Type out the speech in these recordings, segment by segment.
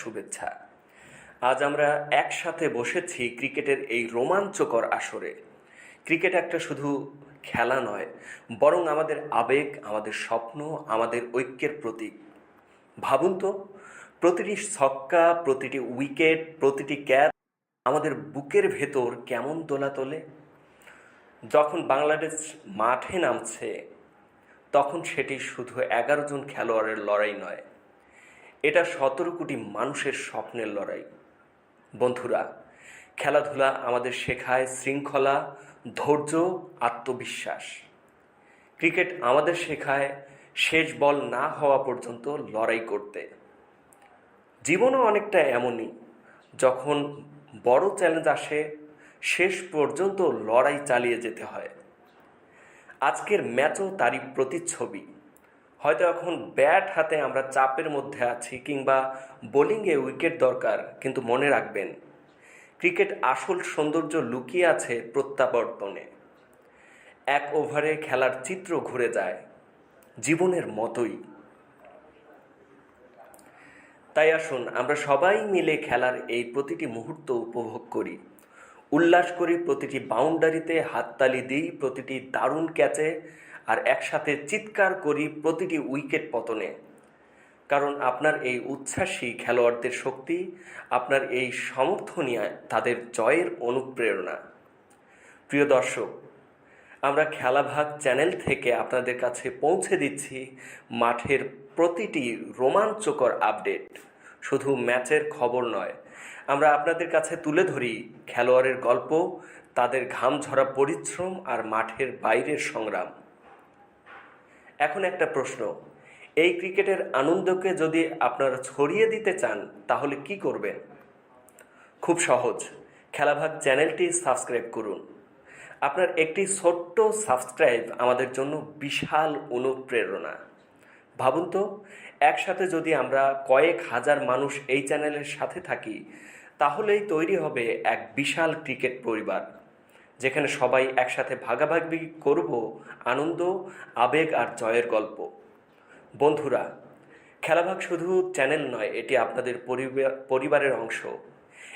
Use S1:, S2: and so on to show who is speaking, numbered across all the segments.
S1: শুভেচ্ছা। আজ আমরা একসাথে বসেছি ক্রিকেটের এই রোমাঞ্চকর আসরে। ক্রিকেট একটা শুধু খেলা নয়, বরং আমাদের আবেগ, আমাদের স্বপ্ন, আমাদের ঐক্যের প্রতীক। ভাবুন তো, প্রতিটি ছক্কা, প্রতিটি উইকেট, প্রতিটি ক্যাচ আমাদের বুকের ভেতর কেমন দোলা তোলে? যখন বাংলাদেশ মাঠে নামছে, তখন সেটি শুধু এগারো জন খেলোয়াড়ের লড়াই নয় এটা সতেরো কোটি মানুষের স্বপ্নের লড়াই। বন্ধুরা, খেলাধুলা আমাদের শেখায় শৃঙ্খলা, ধৈর্য, আত্মবিশ্বাস। ক্রিকেট আমাদের শেখায় শেষ বল না হওয়া পর্যন্ত লড়াই করতে। জীবনও অনেকটা এমনই, যখন বড় চ্যালেঞ্জ আসে, শেষ পর্যন্ত লড়াই চালিয়ে যেতে হয়। আজকের ম্যাচও তারই প্রতিচ্ছবি। হয়তো এখন ব্যাট হাতে আমরা চাপের মধ্যে আছি কিংবা বোলিংয়ে উইকেট দরকার, কিন্তু মনে রাখবেন, ক্রিকেট আসল সৌন্দর্য লুকিয়ে আছে প্রত্যাবর্তনে। এক ওভারে খেলার চিত্র ঘুরে যায় জীবনের মতোই। তাই আসুন, আমরা সবাই মিলে খেলার এই প্রতিটি মুহূর্ত উপভোগ করি। উল্লাস করি প্রতিটি বাউন্ডারিতে, হাততালি দিই প্রতিটি দারুণ ক্যাচে আর একসাথে চিৎকার করি প্রতিটি উইকেট পতনে। কারণ আপনার এই উচ্ছ্বাসী খেলোয়াড়দের শক্তি, আপনার এই সমর্থনই তাদের জয়ের অনুপ্রেরণা। প্রিয় দর্শক, আমরা খেলাভাগ চ্যানেল থেকে আপনাদের কাছে পৌঁছে দিচ্ছি মাঠের প্রতিটি রোমাঞ্চকর আপডেট। শুধু ম্যাচের খবর নয়, আমরা আপনাদের কাছে তুলে ধরি খেলোয়াড়ের গল্প, তাদের ঘাম ঝরা পরিশ্রম আর মাঠের বাইরের সংগ্রাম। এখন একটা প্রশ্ন। এই ক্রিকেটের আনন্দকে যদি আপনারা ছড়িয়ে দিতে চান, তাহলে কি করবেন? খুব সহজ। খেলাভাগ চ্যানেলটি সাবস্ক্রাইব করুন। আপনার একটি ছোট্ট সাবস্ক্রাইব আমাদের জন্য বিশাল অনুপ্রেরণা। ভাবুন তো, একসাথে যদি আমরা কয়েক হাজার মানুষ এই চ্যানেলের সাথে থাকি, তাহলেই তৈরি হবে এক বিশাল ক্রিকেট পরিবার। যেখানে সবাই একসাথে ভাগাভাগি করব আনন্দ, আবেগ আর জয়ের গল্প। বন্ধুরা, খেলাভাগ শুধু চ্যানেল নয়, এটি আপনাদের পরিবারের অংশ।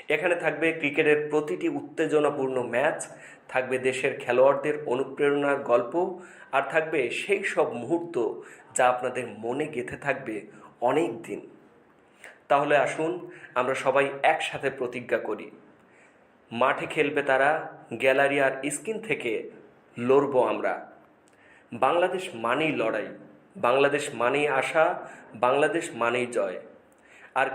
S1: এখানে থাকবে ক্রিকেটের প্রতিটি উত্তেজনাপূর্ণ ম্যাচ, থাকবে দেশের খেলোয়াড়দের অনুপ্রেরণার গল্প, আর থাকবে সেই সব মুহূর্ত যা আপনাদের মনে গেঁথে থাকবে অনেক দিন। তাহলে আসুন, আমরা সবাই একসাথে প্রতিজ্ঞা করি। মাঠে খেলবে তারা গ্যালারি আর স্কিন থেকে লড়ব আমরা। বাংলাদেশ মানেই লড়াই, বাংলাদেশ মানেই আশা, বাংলাদেশ মানেই জয়। আর